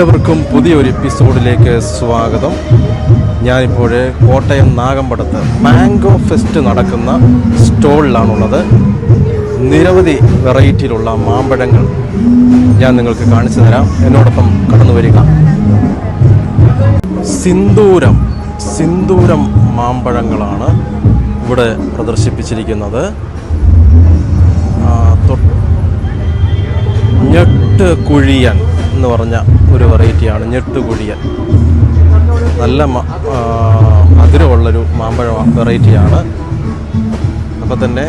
എല്ലാവർക്കും പുതിയൊരു എപ്പിസോഡിലേക്ക് സ്വാഗതം. ഞാനിപ്പോൾ കോട്ടയം നാഗമ്പടത്ത് മാംഗോ ഫെസ്റ്റ് നടക്കുന്ന സ്റ്റോളിലാണുള്ളത്. നിരവധി വെറൈറ്റിയിലുള്ള മാമ്പഴങ്ങൾ ഞാൻ നിങ്ങൾക്ക് കാണിച്ചു തരാം. എന്നോടൊപ്പം കടന്നു വരിക. സിന്ദൂരം സിന്ദൂരം മാമ്പഴങ്ങളാണ് ഇവിടെ പ്രദർശിപ്പിച്ചിരിക്കുന്നത്. ഞെട്ട് ഞെട്ട് കുഴിയൻ എന്ന് പറഞ്ഞ ഒരു വെറൈറ്റിയാണ് ഞെട്ട് കുഴിയൻ. നല്ല മധുരമുള്ളൊരു മാമ്പഴ വെറൈറ്റിയാണ്. അപ്പോൾ തന്നെ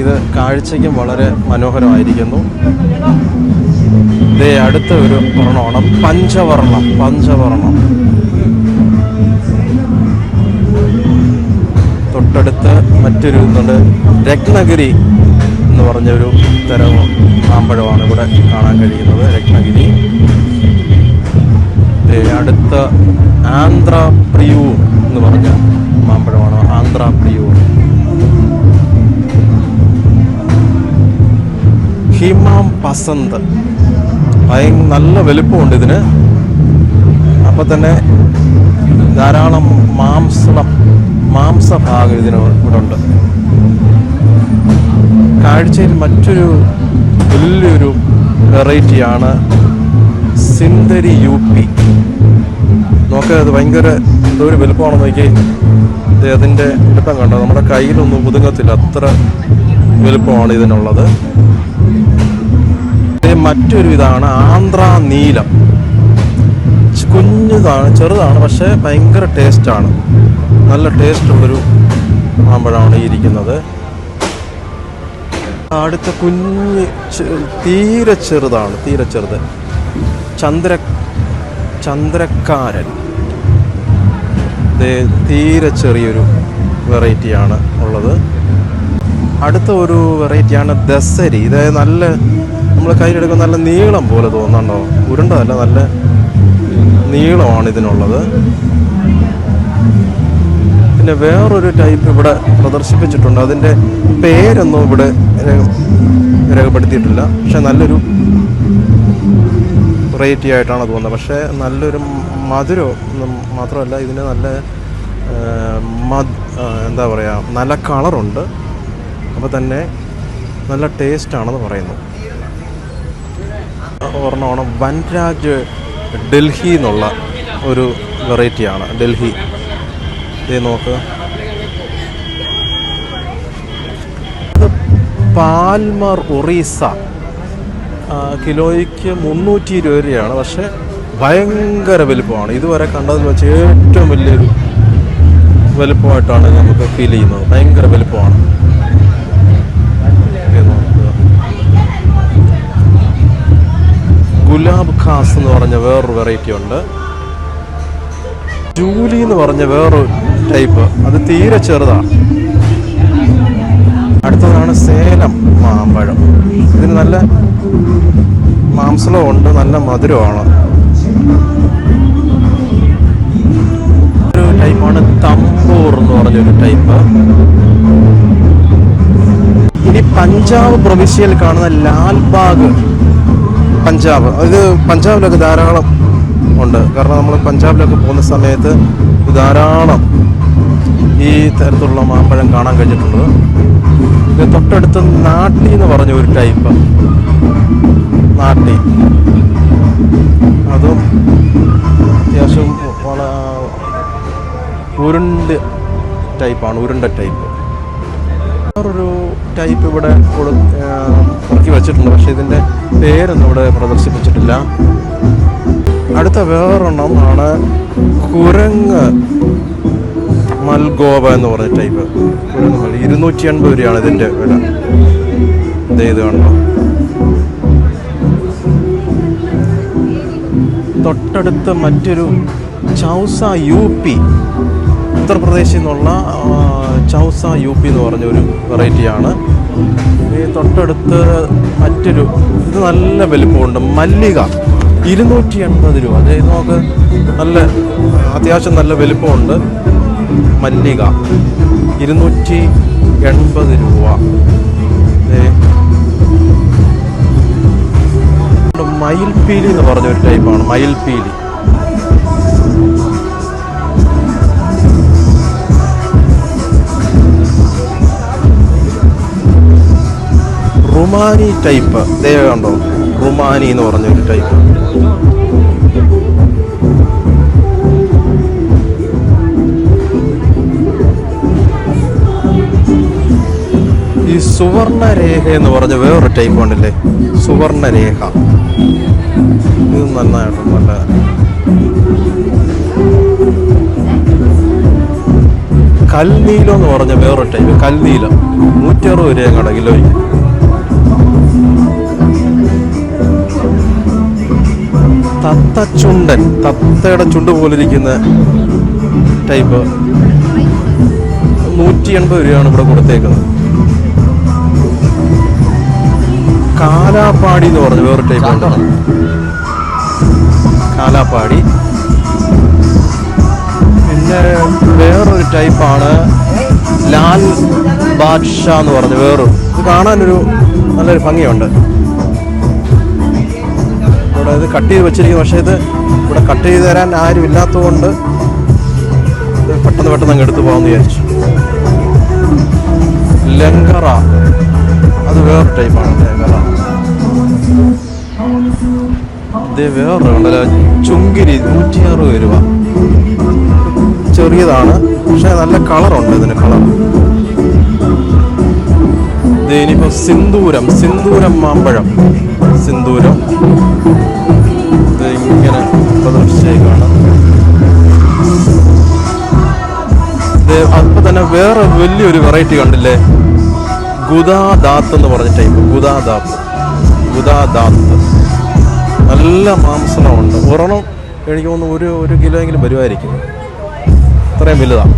ഇത് കാഴ്ചയ്ക്കും വളരെ മനോഹരമായിരിക്കുന്നു. ഇതേ അടുത്ത ഒരു വർണമാണ് പഞ്ചവർണം പഞ്ചവർണം തൊട്ടടുത്ത് മറ്റൊരു ഇതുണ്ട്. രത്നഗിരി. എന്ന് പറഞ്ഞൊരു തരം മാമ്പഴമാണ് ഇവിടെ കാണാൻ കഴിയുന്നത്. രത്നഗിരി. അടുത്ത ആന്ധ്ര പ്രിയൂ എന്ന് പറഞ്ഞ മാമ്പഴമാണ് ആന്ധ്ര പ്രിയൂ ഹിമാം പസന്ത്. ഭയ നല്ല വലുപ്പമുണ്ട് ഇതിന്. അപ്പൊ തന്നെ ധാരാളം മാംസം മാംസഭാഗം ഇതിന് ഇവിടെ ഉണ്ട്. കാഴ്ചയിൽ മറ്റൊരു വലിയൊരു വെറൈറ്റിയാണ് സിന്ദരി യു പി. നോക്കുക അത് ഭയങ്കര ഒരു വലുപ്പമാണെന്ന് നോക്കി. അതിന്റെ വലുപ്പം കണ്ടോ? നമ്മുടെ കയ്യിലൊന്നും ഒതുങ്ങത്തില്ല. അത്ര വലുപ്പമാണ് ഇതിനുള്ളത്. മറ്റൊരു ഇതാണ് ആന്ധ്ര നീലം. കുഞ്ഞുതാണ് ചെറുതാണ് പക്ഷേ ഭയങ്കര ടേസ്റ്റാണ് നല്ല ടേസ്റ്റുള്ളൊരു മാമ്പഴമാണ് ഇരിക്കുന്നത്. അടുത്ത കുഞ്ഞ് തീരെ ചെറുതാണ് തീരെ ചെറുത്. ചന്ദ്ര ചന്ദ്രക്കാരൻ. തീരെ ചെറിയൊരു വെറൈറ്റിയാണ് ഉള്ളത്. അടുത്ത ഒരു വെറൈറ്റിയാണ് ദസരി. ഇത് നല്ല നമ്മൾ കയ്യിലെടുക്കുന്ന നല്ല നീളം പോലെ തോന്നണ്ടോ ഉരുണ്ടതല്ല നല്ല നീളമാണ് ഇതിനുള്ളത്. പിന്നെ വേറൊരു ടൈപ്പ് ഇവിടെ പ്രദർശിപ്പിച്ചിട്ടുണ്ട്. അതിന്റെ പേരൊന്നും ഇവിടെ രേഖപ്പെടുത്തിയിട്ടില്ല. പക്ഷെ നല്ലൊരു വെറൈറ്റി ആയിട്ടാണ് തോന്നുന്നത് പക്ഷേ നല്ലൊരു മധുരം മാത്രമല്ല ഇതിന് നല്ല മദ് എന്താ പറയുക നല്ല കളറുണ്ട്. അപ്പോൾ തന്നെ നല്ല ടേസ്റ്റാണെന്ന് പറയുന്നു. ഒരെണ്ണമാണ് വൻരാജ് ഡൽഹി എന്നുള്ള ഒരു വെറൈറ്റിയാണ് ഡൽഹി. ഇത് നോക്കുക പാൽമർ ഒറീസ കിലോയ്ക്ക് മുന്നൂറ്റി ഇരുപത് രൂപയാണ്. പക്ഷേ ഭയങ്കര വലുപ്പമാണ്. ഇതുവരെ കണ്ടതിൽ വെച്ച് ഏറ്റവും വലിയൊരു വലുപ്പമായിട്ടാണ് നമുക്ക് ഫീൽ ചെയ്യുന്നത്. ഭയങ്കര വലുപ്പമാണ്. ഗുലാബ് ഖാസ് എന്ന് പറഞ്ഞ വേറൊരു വെറൈറ്റി ഉണ്ട്. ജൂലി എന്ന് പറഞ്ഞ വേറൊരു ടൈപ്പ് അത് തീരെ ചെറുതാണ് അടുത്തതാണ് സേലം മാമ്പഴം. ഇതിന് നല്ല മാംസളമുണ്ട് നല്ല മധുരമാണ്. ഒരു ടൈപ്പാണ് തമ്പൂർ എന്ന് പറഞ്ഞൊരു ടൈപ്പ്. ഇനി പഞ്ചാബ് പ്രവിശ്യയിൽ കാണുന്ന ലാൽബാഗ് പഞ്ചാബ്. ഇത് പഞ്ചാബിലൊക്കെ ധാരാളം ഉണ്ട്. കാരണം നമ്മൾ പഞ്ചാബിലൊക്കെ പോകുന്ന സമയത്ത് ധാരാളം ഈ തരത്തിലുള്ള മാമ്പഴം കാണാൻ കഴിഞ്ഞിട്ടുള്ളത്. ഇത് തൊട്ടടുത്ത് നാട്ടി എന്ന് പറഞ്ഞ ഒരു ടൈപ്പ്. നാട്ടി. അതും അത്യാവശ്യം ഉരുണ്ട് ടൈപ്പാണ് ഉരുണ്ട ടൈപ്പ്. വേറൊരു ടൈപ്പ് ഇവിടെ ഇറക്കി വെച്ചിട്ടുണ്ട് പക്ഷേ ഇതിന്റെ പേരൊന്നും ഇവിടെ പ്രദർശിപ്പിച്ചിട്ടില്ല. അടുത്ത വേറൊരെണ്ണം ആണ് കുരങ്ങ്. മൽഗോവ എന്ന് പറഞ്ഞ ടൈപ്പ് ഇരുന്നൂറ്റി എൺപത് രൂപയാണ് ഇതിന്റെ വില. ഇത് കാണുമ്പോൾ തൊട്ടടുത്ത് മറ്റൊരു ചൗസ യു പി. ഉത്തർപ്രദേശിൽ നിന്നുള്ള ചൗസ യു പി എന്ന് പറഞ്ഞ ഒരു വെറൈറ്റിയാണ് ഈ തൊട്ടടുത്ത് മറ്റൊരു ഇത് നല്ല വലിപ്പമുണ്ട്. മല്ലിക. ഇരുന്നൂറ്റി എൺപത് രൂപ അതായത് നമുക്ക് നല്ല അത്യാവശ്യം നല്ല വലിപ്പമുണ്ട്. മല്ലിക. ഇരുന്നൂറ്റി എൺപത് രൂപ. മയിൽപീലി എന്ന് പറഞ്ഞ ഒരു ടൈപ്പാണ് മയിൽപീലി. റുമാനി ടൈപ്പ് ദേ കണ്ടോ? റുമാനി എന്ന് പറഞ്ഞ ഒരു ടൈപ്പ് ഈ സുവർണരേഖ എന്ന് പറഞ്ഞ വേറൊരു ടൈപ്പ് ഉണ്ടല്ലേ? സുവർണരേഖ. ഇത് നന്നായിട്ട് നല്ല കൽനീലം എന്ന് പറഞ്ഞ വേറൊരു ടൈപ്പ് കൽനീലം. നൂറ്റി അറുപത് രൂപ കട കിലോയ്ക്ക്. തത്തച്ചുണ്ടൻ തത്തയുടെ ചുണ്ട് പോലിരിക്കുന്ന ടൈപ്പ് നൂറ്റി എൺപത് രൂപയാണ് ഇവിടെ കൊടുത്തേക്കുന്നത്. കാലാപ്പാടി എന്ന് പറഞ്ഞു വേറൊരു ടൈപ്പ് ഉണ്ട് കാലാപ്പാടി. പിന്നെ വേറൊരു ടൈപ്പാണ് ലാൽ ബാദ്ഷ എന്ന് പറഞ്ഞു വേറൊരു. ഇത് കാണാനൊരു നല്ലൊരു ഭംഗിയുണ്ട്. ഇവിടെ ഇത് കട്ട് ചെയ്ത് വെച്ചിരിക്കുന്നു. പക്ഷേ ഇത് ഇവിടെ കട്ട് ചെയ്ത് തരാൻ ആരും ഇല്ലാത്തതുകൊണ്ട് പെട്ടെന്ന് പെട്ടെന്ന് അങ്ങ് എടുത്തു പോകാമെന്ന് വിചാരിച്ചു. ലങ്കറ അത് വേറെ ടൈപ്പാണ് തേങ്ങ ഇത് വേറെ ഉണ്ടല്ലോ ചുങ്കിരി നൂറ്റി അറുപത് രൂപ. ചെറിയതാണ് പക്ഷെ നല്ല കളറുണ്ട് ഇതിന് കളർ. ഇത് ഇനിയിപ്പോ സിന്ദൂരം സിന്ദൂരം മാമ്പഴം. സിന്ദൂരം. ഇത് ഇങ്ങനെ പ്രദർശിച്ചേക്കാണ്. ഇത് അപ്പൊ തന്നെ വേറെ വലിയൊരു വെറൈറ്റി കണ്ടില്ലേ? ഗുദാദാത്ത് എന്ന് പറഞ്ഞ ടൈപ്പ് ഗുദാദാത്ത്. ഗുദാദാത്ത്. നല്ല മാംസമുണ്ട് ഒരെണ്ണം എനിക്ക് തോന്നുന്നു ഒരു ഒരു കിലോ എങ്കിലും വരുമായിരിക്കും. ഇത്രയും വലുതാണ്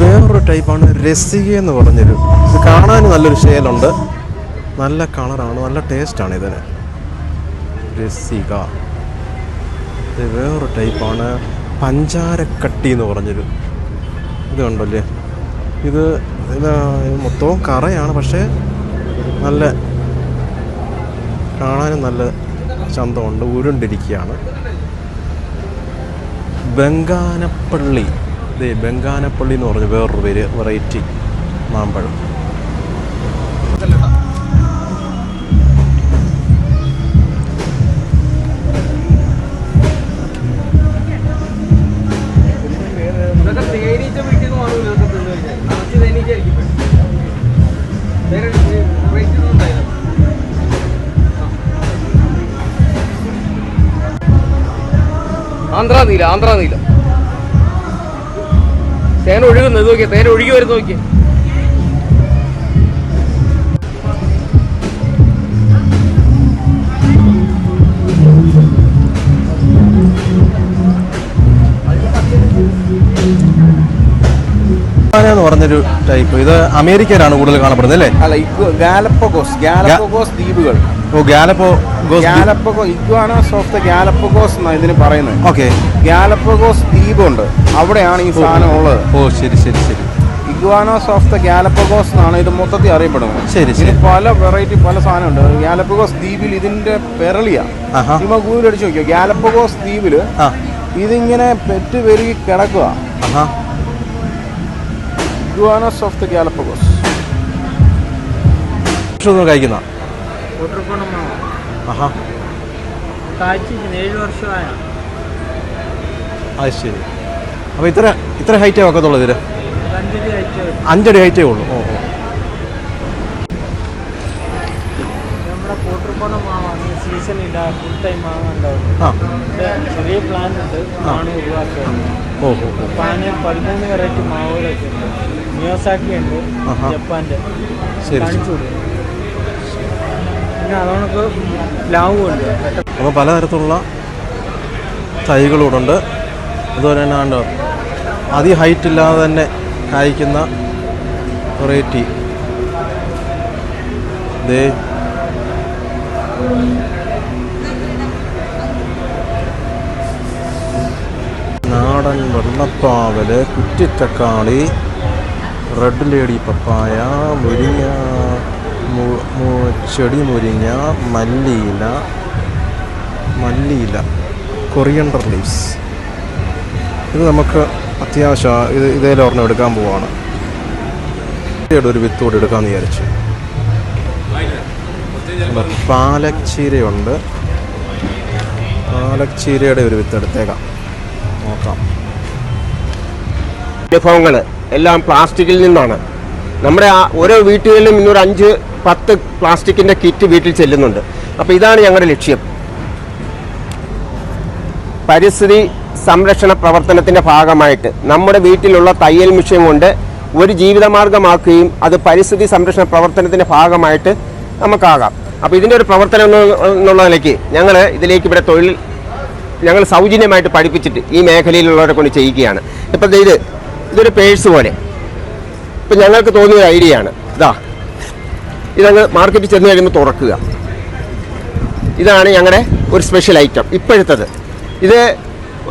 വേറൊരു ടൈപ്പാണ് രസിക എന്ന് പറഞ്ഞൊരു. ഇത് കാണാൻ നല്ലൊരു ഷേലുണ്ട് നല്ല കളറാണ് നല്ല ടേസ്റ്റാണ് ഇതിന്. രസിക. ഇത് വേറൊരു ടൈപ്പാണ് പഞ്ചാരക്കട്ടി എന്ന് പറഞ്ഞൊരു ഇത് കണ്ടല്ലേ? ഇത് മൊത്തവും കറയാണ് പക്ഷേ നല്ല കാണാനും നല്ല ചന്തമുണ്ട് ഉരുണ്ടിരിക്കുകയാണ്. ബംഗാനപ്പള്ളി. ഇതേ ബംഗാനപ്പള്ളി എന്ന് പറഞ്ഞ വേറൊരു പേര് വെറൈറ്റി മാമ്പഴം. നീല ആന്ധ്ര നീല. തേൻ ഒഴുകുന്നത് ഇത് നോക്കിയേ തേൻ ഒഴുകി വരുന്ന നോക്കിയേ. എന്ന് പറഞ്ഞൊരു ടൈപ്പ് ഇത് അമേരിക്കയിലാണ് കൂടുതൽ കാണപ്പെടുന്നത് അല്ലേ? അല്ല ഗാലപ്പഗോസ് ഗാലപ്പഗോസ് ദ്വീപുകൾ. ഓ ഗാലപ്പോ ഗാലപ്പഗോ ഇഗ്വാനോസ് ഓഫ് ദ ഗാലപ്പഗോസ് എന്നാണ് ഇതിന് പറയുന്നത്. ഓക്കെ. ഗാലപ്പഗോസ് ദ്വീപുണ്ട്. അവിടെയാണ് ഈ സാധനം ഉള്ളത്. ഓ ശരി ശരി ശരി. ഇഗ്വാനോസ് ഓഫ് ദ ഗാലപ്പഗോസ് എന്നാണ് ഇത് മൊത്തത്തിൽ അറിയപ്പെടുന്നത്. ശരി, ശരി. പല വെറൈറ്റി പല സാധനമുണ്ട്. ഗാലപ്പഗോസ് ദ്വീപിൽ ഇതിന്റെ പെരളിയ. നമ്മൾ ഗൂഗിൾ അടിച്ചു നോക്കിയോ? ഗാലപ്പഗോസ് ദ്വീപിൽ ഇതിങ്ങനെ പെറ്റ് പെരുകി കിടക്കുക ഇഗ്വാനോസ് ഓഫ് ദ ഗാലപ്പഗോസ് കഴിക്കുന്ന? കൂട്ടർപ്പണമാവ ആഹാ. കാഴ്ചയ്ക്ക് ഏഴ് വർഷമായ? അത് ശരി. അപ്പോൾ ഇത്ര ഇത്ര ഹൈറ്റേ വെക്കത്തുള്ളൂ ഇതിന് അഞ്ചടി ഹൈറ്റേ ഉള്ളൂ. ഓ ഓ. കൂട്ടർപ്പണം മാവാണ് സീസൺ ഇല്ല. ഫുൾ ടൈം ഇവിടെ ചെറിയ പ്ലാൻ ഉണ്ട്. നാനൂറ് ഒഴിവാക്കുക ഓ ഓ ഓ. പാന് പതിമൂന്ന് വെറൈറ്റി മാവുകളൊക്കെ ഉണ്ട്. മിയോസാക്കി ഉണ്ട്. ജപ്പാന്റെ. ശരി പിന്നെ അതുകൊണ്ട് ലാവുമുണ്ട് അപ്പോൾ പലതരത്തിലുള്ള തൈകളൂടുണ്ട് അതുപോലെ തന്നെ കണ്ടോ അതി ഹൈറ്റ് ഇല്ലാതെ തന്നെ കായ്ക്കുന്ന വെറൈറ്റി ദേ. നാടൻ വെള്ളപ്പാവൽ കുറ്റിത്തക്കാളി റെഡ് ലേഡി പപ്പായ മുരിങ്ങ ചെടി മുരിങ്ങ മല്ലിയില മല്ലിയില കൊറിയണ്ടർ ലീവ്സ് ഇത് നമുക്ക് അത്യാവശ്യം ഇത് ഇതേലും എടുക്കാൻ പോവാണ്. ചീരയുടെ ഒരു വിത്ത് കൂടി എടുക്കാമെന്ന് വിചാരിച്ചു. പാലക് ചീരയുണ്ട്. പാലക് ചീരയുടെ ഒരു വിത്ത് എടുത്തേക്കാം. നോക്കാം. വിഭവങ്ങൾ എല്ലാം പ്ലാസ്റ്റിക്കിൽ നിന്നാണ്. നമ്മുടെ ഓരോ വീട്ടുകളിലും ഇന്നൊരു അഞ്ച് പത്ത് പ്ലാസ്റ്റിക്കിന്റെ കിറ്റ് വീട്ടിൽ ചെല്ലുന്നുണ്ട്. അപ്പോൾ ഇതാണ് ഞങ്ങളുടെ ലക്ഷ്യം. പരിസ്ഥിതി സംരക്ഷണ പ്രവർത്തനത്തിന്റെ ഭാഗമായിട്ട് നമ്മുടെ വീട്ടിലുള്ള തയ്യൽ മിഷൻ കൊണ്ട് ഒരു ജീവിതമാർഗമാക്കുകയും അത് പരിസ്ഥിതി സംരക്ഷണ പ്രവർത്തനത്തിന്റെ ഭാഗമായിട്ട് നമുക്കാകാം. അപ്പോൾ ഇതിന്റെ ഒരു പ്രവർത്തനം എന്നുള്ള- നിലയ്ക്ക് ഞങ്ങൾ ഇതിലേക്ക് ഇവിടെ തൊഴിൽ ഞങ്ങൾ സൗജന്യമായിട്ട് പഠിപ്പിച്ചിട്ട് ഈ മേഖലയിലുള്ളവരെ കൊണ്ട് ചെയ്യിക്കുകയാണ്. ഇപ്പം ഇത് ഇതൊരു പേഴ്സ് പോലെ. ഇപ്പം ഞങ്ങൾക്ക് തോന്നിയ ഐഡിയ ആണ്. ഇതാ. ഇതങ്ങ് മാർക്കറ്റിൽ ചെന്ന് കഴിയുമ്പോൾ തുറക്കുക. ഇതാണ് ഞങ്ങളുടെ ഒരു സ്പെഷ്യൽ ഐറ്റം ഇപ്പോഴത്തത്. ഇത്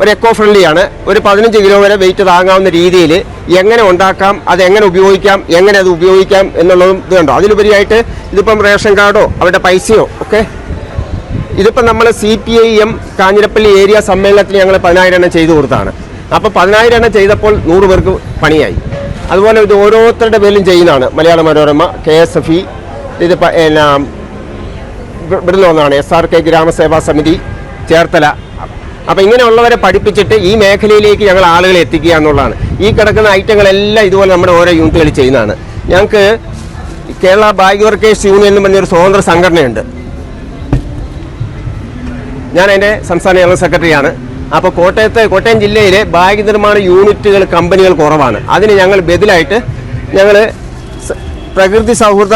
ഒരു എക്കോ ഫ്രണ്ട്ലി ആണ്. ഒരു പതിനഞ്ച് കിലോ വരെ വെയിറ്റ് താങ്ങാവുന്ന രീതിയിൽ എങ്ങനെ ഉണ്ടാക്കാം അത് എങ്ങനെ ഉപയോഗിക്കാം എങ്ങനെ അത് ഉപയോഗിക്കാം എന്നുള്ളതും ഇത് കണ്ടോ? അതിലുപരിയായിട്ട് ഇതിപ്പം റേഷൻ കാർഡോ അവരുടെ പൈസയോ ഒക്കെ ഇതിപ്പം നമ്മൾ C P I M Kanjirappally area സമ്മേളനത്തിൽ ഞങ്ങൾ പതിനായിരം എണ്ണം ചെയ്തു കൊടുത്താണ്. അപ്പോൾ പതിനായിരം എണ്ണം ചെയ്തപ്പോൾ നൂറ് പേർക്ക് പണിയായി. അതുപോലെ ഇത് ഓരോരുത്തരുടെ പേരിലും ചെയ്യുന്നതാണ്. Malayala Manorama K S F E ഇത് എന്നാ, ഇവ- ഇവിടുന്ന് ഒന്നാണ് എസ് ആർ കെ ഗ്രാമസേവാ സമിതി ചേർത്തല. അപ്പം ഇങ്ങനെയുള്ളവരെ പഠിപ്പിച്ചിട്ട് ഈ മേഖലയിലേക്ക് ഞങ്ങൾ ആളുകളെ എത്തിക്കുക എന്നുള്ളതാണ്. ഈ കിടക്കുന്ന ഐറ്റങ്ങളെല്ലാം ഇതുപോലെ നമ്മുടെ ഓരോ യൂണിറ്റുകൾ ചെയ്യുന്നതാണ്. ഞങ്ങൾക്ക് കേരള ബാഗ് വർക്കേഴ്സ് യൂണിയൻ എന്ന് പറഞ്ഞൊരു സ്വതന്ത്ര സംഘടനയുണ്ട്. ഞാൻ അതിന്റെ സംസ്ഥാന ജനറൽ സെക്രട്ടറിയാണ്. അപ്പോൾ കോട്ടയത്തെ കോട്ടയം ജില്ലയിലെ ബാഗ് നിർമ്മാണ യൂണിറ്റുകൾ കമ്പനികൾ കുറവാണ്. അതിന് ഞങ്ങൾ ബദലായിട്ട് ഞങ്ങൾ പ്രകൃതി സൗഹൃദ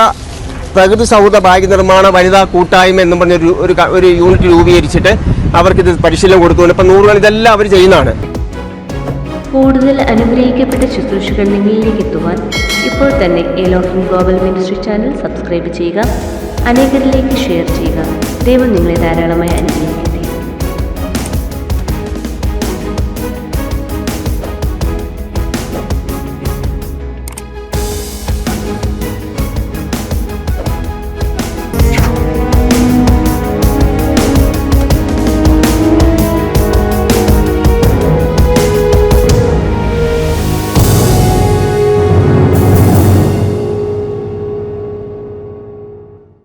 പ്രകൃതി സൗഹൃദ ബാഗ് നിർമ്മാണ വനിതാ കൂട്ടായ്മ എന്നും പറഞ്ഞൊരു ഒരു ഒരു യൂണിറ്റ് രൂപീകരിച്ചിട്ട് അവർക്കിത് പരിശീലനം കൊടുക്കുന്നു ഇപ്പം നൂറുകൾ ഇതെല്ലാം അവർ ചെയ്യുന്നതാണ്. കൂടുതൽ അനുഗ്രഹിക്കപ്പെട്ട ശുശ്രൂഷകൾ നിങ്ങളിലേക്ക് എത്തുവാൻ ഇപ്പോൾ തന്നെ എലോഫിൻ ഗ്ലോബൽ മിനിസ്ട്രി ചാനൽ സബ്സ്ക്രൈബ് ചെയ്യുക. അനേകരിലേക്ക് ഷെയർ ചെയ്യുക. ദൈവം നിങ്ങളെ ധാരാളമായി അനുഗ്രഹിക്കും